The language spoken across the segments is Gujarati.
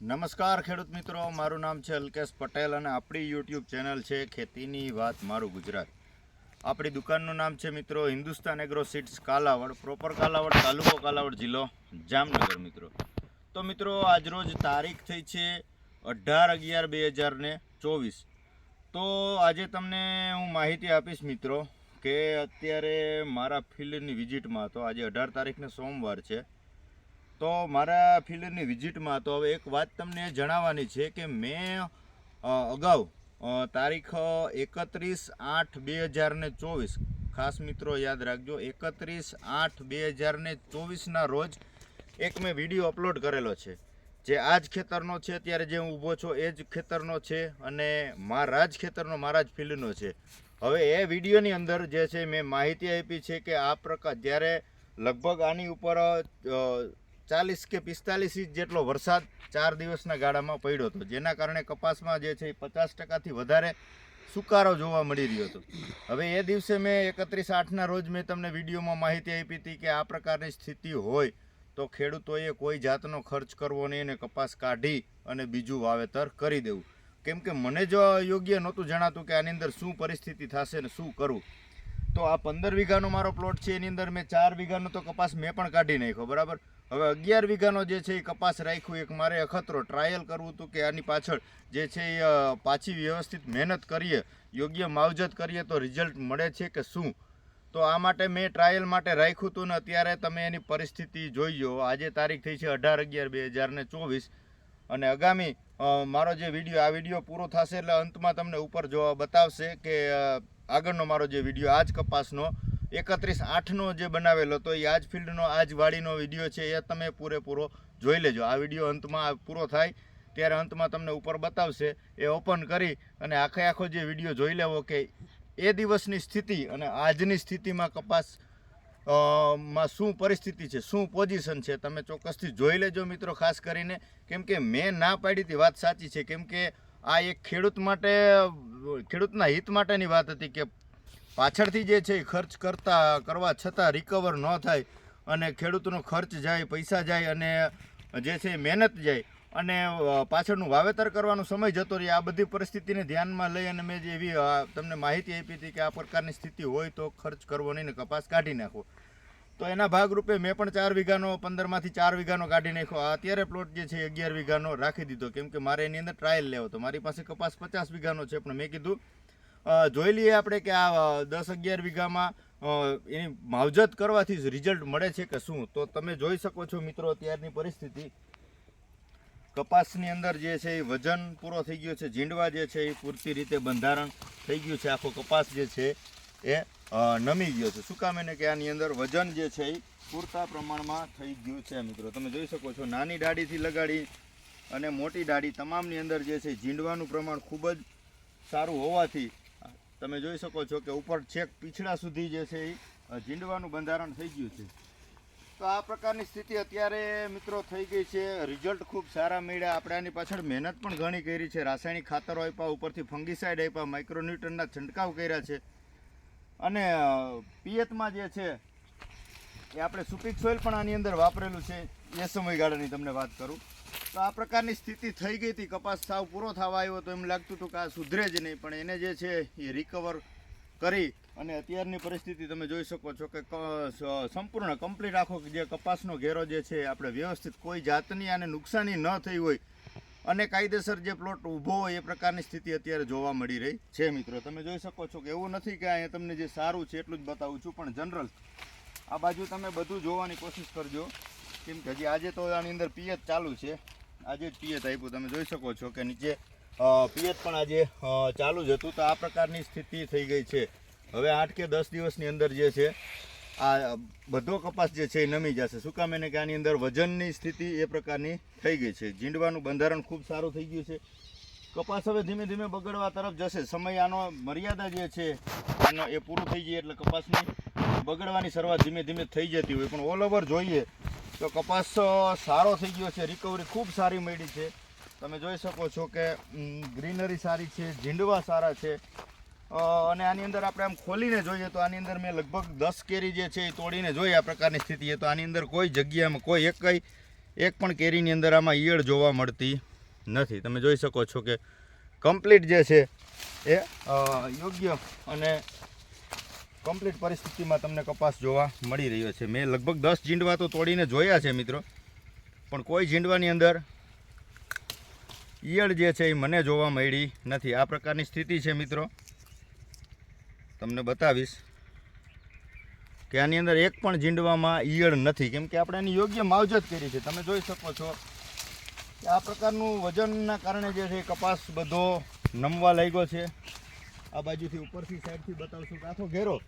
નમસ્કાર ખેડૂત મિત્રો, મારું નામ છે અલ્કેશ પટેલ અને આપણી યુટ્યુબ ચેનલ છે ખેતીની વાત મારું ગુજરાત. આપણી દુકાનનું નામ છે મિત્રો Hindustan agro seeds Kalavad proper Kalavad, તાલુકો કાલાવડ જિલ્લો જામનગર મિત્રો. તો મિત્રો, આજરોજ તારીખ થઈ છે અઢાર અગિયાર બે હજાર ને ચોવીસ. તો આજે તમને હું માહિતી આપીશ મિત્રો કે અત્યારે મારા ફિલ્ડની વિઝિટમાં, તો આજે અઢાર તારીખને સોમવાર છે. તો મારા ફિલ્ડની વિઝિટમાં તો હવે એક વાત તમને જણાવવાની છે કે મેં અગાઉ તારીખ એકત્રીસ આઠ બે હજાર ને ચોવીસ, ખાસ મિત્રો યાદ રાખજો, એકત્રીસ આઠ બે હજાર ને ચોવીસના રોજ એક મેં વીડિયો અપલોડ કરેલો છે. જે આ જ ખેતરનો છે, અત્યારે જે હું ઊભો છું, એ જ ખેતરનો છે અને મારા જ ખેતરનો, મારા જ ફિલ્ડનો છે. હવે એ વિડીયોની અંદર જે છે, મેં માહિતી આપી છે કે આ પ્રકાર, જ્યારે લગભગ આની ઉપર ચાલીસ કે પિસ્તાલીસ ઇંચ જેટલો વરસાદ ચાર દિવસના ગાળામાં પડ્યો હતો. જેના કારણે કપાસમાં જે છે એ પચાસ ટકાથી વધારે સુકારો જોવા મળી રહ્યો હતો. હવે એ દિવસે મેં એકત્રીસ આઠના રોજ મેં તમને વિડીયોમાં માહિતી આપી હતી કે આ પ્રકારની સ્થિતિ હોય તો ખેડૂતોએ કોઈ જાતનો ખર્ચ કરવો નહીં અને કપાસ કાઢી અને બીજું વાવેતર કરી દેવું. કેમ કે મને જો યોગ્ય નહોતું જણાતું કે આની અંદર શું પરિસ્થિતિ થશે ને શું કરવું. તો આ પંદર વીઘાનો મારો પ્લોટ છે, એની અંદર મેં ચાર વીઘાનો તો કપાસ મેં પણ કાઢી નાખ્યો, બરાબર? હવે અગિયાર વીઘાનો જે છે એ કપાસ રાખ્યું, એક મારે અખતરો ટ્રાયલ કરવું હતું કે આની પાછળ જે છે એ પાછી વ્યવસ્થિત મહેનત કરીએ, યોગ્ય માવજત કરીએ તો રિઝલ્ટ મળે છે કે શું? તો આ માટે મેં ટ્રાયલ માટે રાખ્યું હતું ને અત્યારે તમે એની પરિસ્થિતિ જોઈ લો આજે તારીખ થઈ છે અઢાર અગિયાર બે હજાર ને ચોવીસ અને આગામી મારો જે વીડિયો, આ વીડિયો પૂરો થશે એટલે અંતમાં તમને ઉપર જોવા બતાવશે કે આગળનો મારો જે વીડિયો, આ જ કપાસનો એકત્રીસ આઠનો જે બનાવેલો હતો, એ આજ ફિલ્ડનો, આજ વાડીનો વીડિયો છે, એ તમે પૂરેપૂરો જોઈ લેજો. આ વીડિયો અંતમાં પૂરો થાય, ત્યારે અંતમાં તમને ઉપર બતાવશે. એ ઓપન કરી અને આખે આખો જે વીડિયો જોઈ લેવો કે એ દિવસની સ્થિતિ અને આજની સ્થિતિમાં કપાસમાં શું પરિસ્થિતિ છે, શું પોઝિશન છે, તમે ચોક્કસથી જોઈ લેજો મિત્રો, ખાસ કરીને. કેમ કે મેં ના પાડી હતી વાત સાચી છે. કેમ કે આ એક ખેડૂત માટે, ખેડૂતના હિત માટેની વાત હતી કે પાછળથી જે છે ખર્ચ કરતા, કરવા છતાં રિકવર ન થાય અને ખેડૂતનો ખર્ચ જાય, પૈસા જાય અને જે છે મહેનત જાય અને પાછળનું વાવેતર કરવાનો સમય જતો રહે. આ બધી પરિસ્થિતિને ધ્યાનમાં લઈ અને મેં જે એવી તમને માહિતી આપી હતી કે આ પ્રકારની સ્થિતિ હોય તો ખર્ચ કરવો નહીં ને કપાસ કાઢી નાખો તો એના ભાગરૂપે મેં પણ ચાર વીઘાનો, પંદરમાંથી ચાર વીઘાનો કાઢી નાખ્યો. અત્યારે પ્લોટ જે છે અગિયાર વીઘાનો રાખી દીધો. કેમ કે મારે એની અંદર ટ્રાયલ લેવો તો મારી પાસે કપાસ પચાસ વીઘાનો છે, પણ મેં કીધું જોઈ લઈએ આપણે કે આ દસ અગિયાર વીઘામાં એની માવજત કરવાથી જ રિઝલ્ટ મળે છે કે શું? તો તમે જોઈ શકો છો મિત્રો અત્યારની પરિસ્થિતિ. કપાસની અંદર જે છે એ વજન પૂરો થઈ ગયો છે, ઝીંડવા જે છે એ પૂરતી રીતે બંધારણ થઈ ગયું છે. આખો કપાસ જે છે એ નમી ગયો છે. શું કામ એને કે આની અંદર વજન જે છે એ પૂરતા પ્રમાણમાં થઈ ગયું છે મિત્રો. તમે જોઈ શકો છો નાની ડાળીથી લગાડી અને મોટી ડાળી તમામની અંદર જે છે ઝીંડવાનું પ્રમાણ ખૂબ જ સારું હોવાથી તમે જોઈ શકો છો કે ઉપર છેક પીછડા સુધી જે છે એ ઝીંડવાનું બંધારણ થઈ ગયું છે. તો આ પ્રકારની સ્થિતિ અત્યારે, મિત્રો, થઈ ગઈ છે. રિઝલ્ટ ખૂબ સારા મળ્યા. આપણે આની પાછળ મહેનત પણ ઘણી કરી છે. રાસાયણિક ખાતરો આપ્યા, ઉપરથી ફંગીસાઇડ આપ્યા માઇક્રોન્યુટનના છંટકાવ કર્યા છે. અને પિયતમાં જે છે, એ આપણે સુપીક સોઇલ પણ આની અંદર વાપરેલું છે. એ સમયગાળાની તમને વાત કરું. તો આ પ્રકારની સ્થિતિ થઈ ગઈ હતી. કપાસ સાવ પૂરો થવા આવ્યો તો એમ લાગતું હતું કે આ સુધરે જ નહીં. પણ એને જે છે એ રિકવર કરી અને અત્યારની પરિસ્થિતિ તમે જોઈ શકો છો કે સંપૂર્ણ કમ્પ્લીટ આખો જે કપાસનો ઘેરો જે છે આપણે વ્યવસ્થિત કોઈ જાતની આને નુકસાની ન થઈ હોય. અને કાયદેસર જે પ્લોટ ઊભો હોય એ પ્રકારની સ્થિતિ અત્યારે જોવા મળી રહી છે મિત્રો. તમે જોઈ શકો છો કે એવું નથી કે અહીંયા તમને જે સારું છે એટલું જ બતાવું છું. પણ જનરલ આ બાજુ તમે બધું જોવાની કોશિશ કરજો. કેમ કે હજી આજે તો આની અંદર પિયત ચાલુ છે. આજે પિયત આપ્યું. તમે જોઈ શકો છો કે નીચે પિયત પણ આજે ચાલુ જ હતું. તો આ પ્રકારની સ્થિતિ થઈ ગઈ છે. હવે આઠ કે દસ દિવસની અંદર જે છે, આ બધો કપાસ જે છે એ નમી જશે. શું કામ એને કે આની અંદર વજનની સ્થિતિ એ પ્રકારની થઈ ગઈ છે. ઝીંડવાનું બંધારણ ખૂબ સારું થઈ ગયું છે. કપાસ હવે ધીમે ધીમે બગડવા તરફ જશે. સમય આનો મર્યાદા જે છે આનો એ પૂરું થઈ જાય એટલે કપાસની બગડવાની શરૂઆત ધીમે ધીમે થઈ જતી હોય. પણ ઓલ ઓવર જોઈએ તો કપાસ સારો થઈ ગયો છે. રિકવરી ખૂબ સારી મળી છે. તમે જોઈ શકો છો કે ગ્રીનરી સારી છે, ઝીંડવા સારા છે. અને આની અંદર આપણે આમ ખોલીને જોઈએ તો આની અંદર મેં લગભગ દસ કેરી જે છે એ તોડીને જોઈ આ પ્રકારની સ્થિતિ. છે તો આની અંદર કોઈ જગ્યામાં કોઈ એક કઈ, એક પણ કેરીની અંદર આમાં ઈયળ જોવા મળતી નથી. તમે જોઈ શકો છો કે કમ્પ્લીટ જે છે એ યોગ્ય અને કમ્પ્લીટ પરિસ્થિતિમાં તમને કપાસ જોવા મળી રહ્યો છે. મેં લગભગ દસ જીંડવા તો તોડીને જોયા છે મિત્રો. પણ કોઈ જીંડવાની અંદર ઈયળ જે છે એ મને જોવા મળી નથી. આ પ્રકારની સ્થિતિ છે મિત્રો. તમને બતાવીશ કે આની અંદર એક પણ ઝીંડવામાં ઈયળ નથી. કેમ કે આપણે એની યોગ્ય માવજત કરી છે. તમે જોઈ શકો છો કે આ પ્રકારનું વજનના કારણે જે છે કપાસ બધો નમવા લાગ્યો છે. આ બાજુથી ઉપરથી સાઈડથી બતાવશું કે આખો ઘેરો.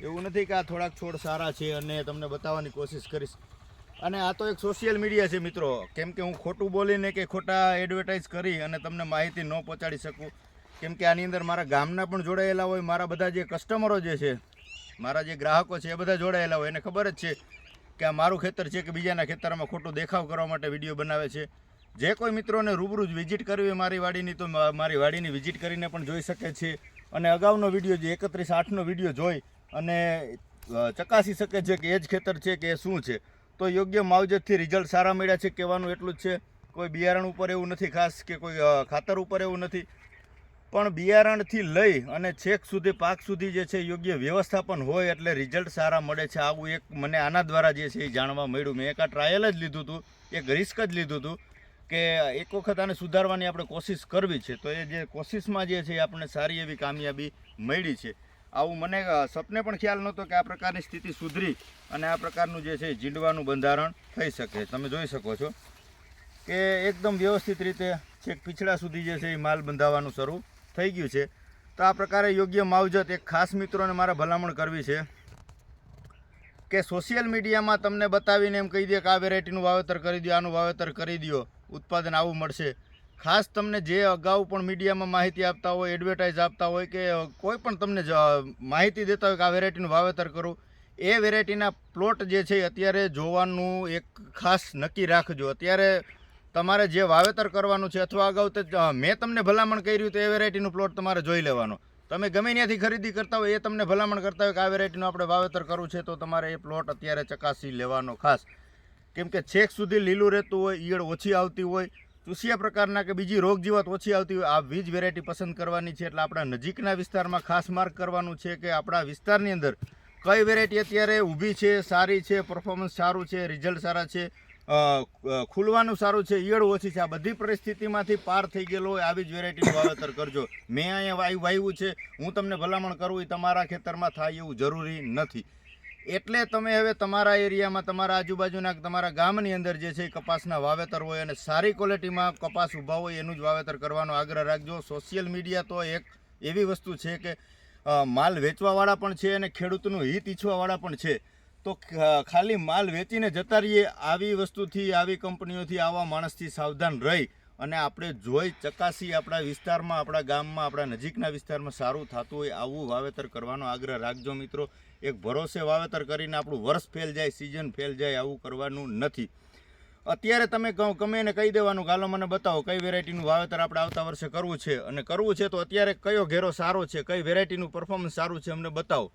એવું નથી કે આ થોડાક છોડ સારા છે અને તમને બતાવવાની કોશિશ કરીશ. અને આ તો એક સોશિયલ મીડિયા છે મિત્રો. કેમ કે હું ખોટું બોલીને કે ખોટા એડવર્ટાઇઝ કરી અને તમને માહિતી ન પહોંચાડી શકું. કેમ કે આની અંદર મારા ગામના પણ જોડાયેલા હોય, મારા બધા જે કસ્ટમરો જે છે, મારા જે ગ્રાહકો છે એ બધા જોડાયેલા હોય. એને ખબર જ છે કે આ મારું ખેતર છે કે બીજાના ખેતરમાં ખોટું દેખાવ કરવા માટે વીડિયો બનાવે છે. જે કોઈ મિત્રોને રૂબરૂ જ વિઝિટ કરવી મારી વાડીની, તો મારી વાડીની વિઝિટ કરીને પણ જોઈ શકે છે. અને અગાઉનો વીડિયો જે એકત્રીસ આઠનો વીડિયો જોઈ અને ચકાસી શકે છે કે એ જ ખેતર છે કે એ શું છે. તો યોગ્ય માવજતથી રિઝલ્ટ સારા મળ્યા છે કહેવાનું એટલું જ છે. કોઈ બિયારણ ઉપર એવું નથી ખાસ કે કોઈ ખાતર ઉપર એવું નથી. પણ બિયારણથી લઈ અને છેક સુધી, પાક સુધી જે છે યોગ્ય વ્યવસ્થાપન હોય એટલે રિઝલ્ટ સારા મળે છે. આવું એક મને આના દ્વારા જે છે એ જાણવા મળ્યું. મેં એક આ ટ્રાયલ જ લીધું હતું. એક રિસ્ક જ લીધું હતું. કે એક વખત આને સુધારવાની આપણે કોશિશ કરવી છે, તો એ જે કોશિશમાં જે છે એ આપણને સારી એવી કામયાબી મળી છે. આવું મને સપને પણ ખ્યાલ નહોતો કે આ પ્રકારની સ્થિતિ સુધરી અને આ પ્રકારનું જે છે જીંડવાનું બંધારણ થઈ શકે. તમે જોઈ શકો છો કે એકદમ વ્યવસ્થિત રીતે છેક પીછડા સુધી જે છે એ માલ બંધાવવાનું શરૂ થઈ ગયું છે. તો આ પ્રકારે યોગ્ય માવજત એક ખાસ મિત્રોને મારે ભલામણ કરવી છે કે સોશિયલ મીડિયામાં તમને બતાવીને એમ કહી દે કે આ વેરાયટીનું વાવેતર કરી દો આનું વાવેતર કરી દો ઉત્પાદન આવું મળશે. ખાસ તમને જે અગાઉ પણ મીડિયામાં માહિતી આપતા હોય એડવર્ટાઇઝ આપતા હોય કે કોઈ પણ તમને માહિતી દેતા હોય કે આ વેરાયટીનું વાવેતર કરો, એ વેરાયટીના પ્લોટ જે છે અત્યારે જોવાનું એક ખાસ નક્કી રાખજો. અત્યારે તમારે જે વાવેતર કરવાનું છે અથવા અગાઉ તે મેં તમને ભલામણ કર્યું તો એ વેરાયટીનું પ્લોટ તમારે જોઈ લેવાનો. તમે ગમે ત્યાંથી ખરીદી કરતા હોય એ તમને ભલામણ કરતા હોય કે આ વેરાયટીનું આપણે વાવેતર કરવું છે તો તમારે એ પ્લોટ અત્યારે ચકાસી લેવાનો ખાસ. કેમ કે છેક સુધી લીલું રહેતું હોય, ઈયળ ઓછી આવતી હોય, ચૂસિયા પ્રકારના કે બીજી રોગ જીવાત ઓછી આવતી હોય, આ વીજ વેરાયટી પસંદ કરવાની છે. એટલે આપણા નજીકના વિસ્તારમાં ખાસ માર્ક કરવાનું છે કે આપણા વિસ્તારની અંદર કઈ વેરાયટી અત્યારે ઊભી છે, સારી છે પરફોર્મન્સ સારું છે રિઝલ્ટ સારા છે ખુલવાનું સારું છે, ઈયળ ઓછી છે, આ બધી પરિસ્થિતિમાંથી પાર થઈ ગયેલો હોય, આવી જ વેરાયટીનું વાવેતર કરજો. મેં અહીંયા વાયુ વાવ્યું છે, હું તમને ભલામણ કરું, એ તમારા ખેતરમાં થાય એવું જરૂરી નથી. એટલે તમે હવે તમારા એરિયામાં, તમારા આજુબાજુના, તમારા ગામની અંદર જે છે કપાસના વાવેતર હોય અને સારી ક્વોલિટીમાં કપાસ ઊભા હોય એનું જ વાવેતર કરવાનો આગ્રહ રાખજો. સોશિયલ મીડિયા તો એક એવી વસ્તુ છે કે માલ વેચવાવાળા પણ છે અને ખેડૂતનું હિત ઈચ્છવાવાળા પણ છે. તો ખાલી માલ વેચીને જતા રહીએ, આવી વસ્તુથી, આવી કંપનીઓથી, આવા માણસથી સાવધાન રહી અને આપણે જોઈ ચકાસી આપણા વિસ્તારમાં, આપણા ગામમાં, આપણા નજીકના વિસ્તારમાં સારું થતું હોય, આવું વાવેતર કરવાનો આગ્રહ રાખજો મિત્રો. એક ભરોસે વાવેતર કરીને આપણું વર્ષ ફેલ જાય સિઝન ફેલ જાય, આવું કરવાનું નથી. અત્યારે તમે ગમે એને કહી દેવાનું ગાલો મને બતાવો, કઈ વેરાયટીનું વાવેતર આપણે આવતા વર્ષે કરવું છે? અને કરવું છે તો અત્યારે કયો ઘેરો સારો છે, કઈ વેરાયટીનું પરફોર્મન્સ સારું છે, અમને બતાવો.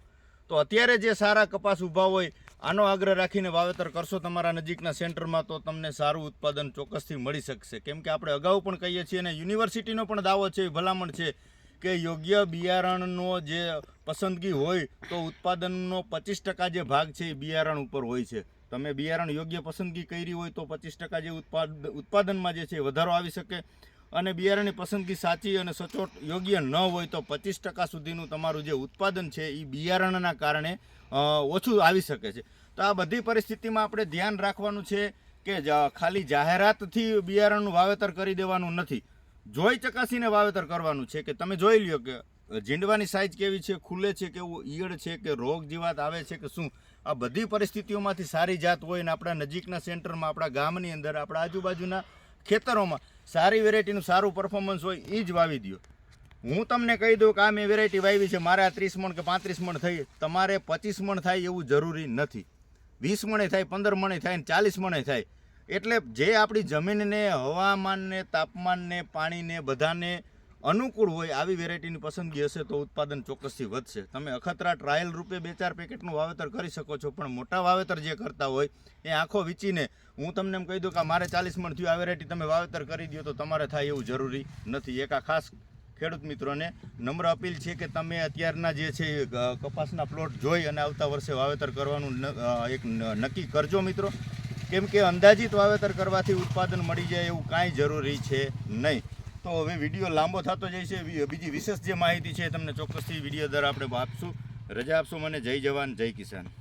તો અત્યારે જે સારા કપાસ ઊભા હોય, આનો આગ્રહ રાખીને વાવેતર કરશો તમારા નજીકના સેન્ટરમાં તો તમને સારું ઉત્પાદન ચોક્કસથી મળી શકશે. કેમ કે આપણે અગાઉ પણ કહીએ છીએ અને યુનિવર્સિટીનો પણ દાવો છે, ભલામણ છે કે યોગ્ય બિયારણનો જે પસંદગી હોય તો ઉત્પાદનનો પચીસ ટકા જે ભાગ છે એ બિયારણ ઉપર હોય છે. તમે બિયારણ યોગ્ય પસંદગી કરી હોય તો પચીસ ટકા જે ઉત્પાદ, ઉત્પાદનમાં જે છે વધારો આવી શકે અને બિયારણની પસંદગી સાચી અને સચોટ યોગ્ય ન હોય તો પચીસ ટકા સુધીનું તમારું જે ઉત્પાદન છે એ બિયારણના કારણે ઓછું આવી શકે છે. તો આ બધી પરિસ્થિતિમાં આપણે ધ્યાન રાખવાનું છે કે ખાલી જાહેરાતથી બિયારણનું વાવેતર કરી દેવાનું નથી. જોઈ ચકાસીને વાવેતર કરવાનું છે કે તમે જોઈ લ્યો કે ઝીંડવાની સાઇઝ કેવી છે, ખુલે છે, કેવું ઈયળ છે, કે રોગ જીવાત આવે છે, કે શું? આ બધી પરિસ્થિતિઓમાંથી સારી જાત હોય ને આપણા નજીકના સેન્ટરમાં, આપણા ગામની અંદર, આપણા આજુબાજુના ખેતરોમાં સારી વેરાયટીનું સારું પરફોર્મન્સ હોય એ જ વાવી દો હું તમને કહી દઉં કે આ મેં વેરાયટી વાવી છે, મારે આ ત્રીસ મણ કે પાંત્રીસ મણ થઈ, તમારે પચીસ મણ થાય એવું જરૂરી નથી. વીસ મણે થાય, પંદર મણે થાય ને ચાલીસ મણે થાય. એટલે જે આપણી જમીનને, હવામાનને, તાપમાનને, પાણીને બધાને અનુકૂળ હોય આવી વેરાયટીની પસંદગી હશે તો ઉત્પાદન ચોક્કસથી વધશે. તમે અખતરા ટ્રાયલ રૂપે બે ચાર પેકેટનું વાવેતર કરી શકો છો, પણ મોટા વાવેતર જે કરતા હોય એ આંખો વીચીને, હું તમને એમ કહી દઉં કે મારે ચાલીસ મણ થયું, આ વેરાયટી તમે વાવેતર કરી દો તો તમારે થાય એવું જરૂરી નથી. એક આ ખાસ ખેડૂત મિત્રોને નમ્ર અપીલ છે કે તમે અત્યારના જે છે કપાસના પ્લોટ જોઈ અને આવતા વર્ષે વાવેતર કરવાનું એક નક્કી કરજો મિત્રો. કેમ કે અંદાજિત વાવેતર કરવાથી ઉત્પાદન મળી જાય એવું કાંઈ જરૂરી છે નહીં. તો હવે વીડિયો લાંબો થતો જાય છે. બીજી વિશેષ જે માહિતી છે તમને ચોક્કસથી વીડિયો દર આપણે આપશું. રજા આપશું મને. જય જવાન, જય કિસાન.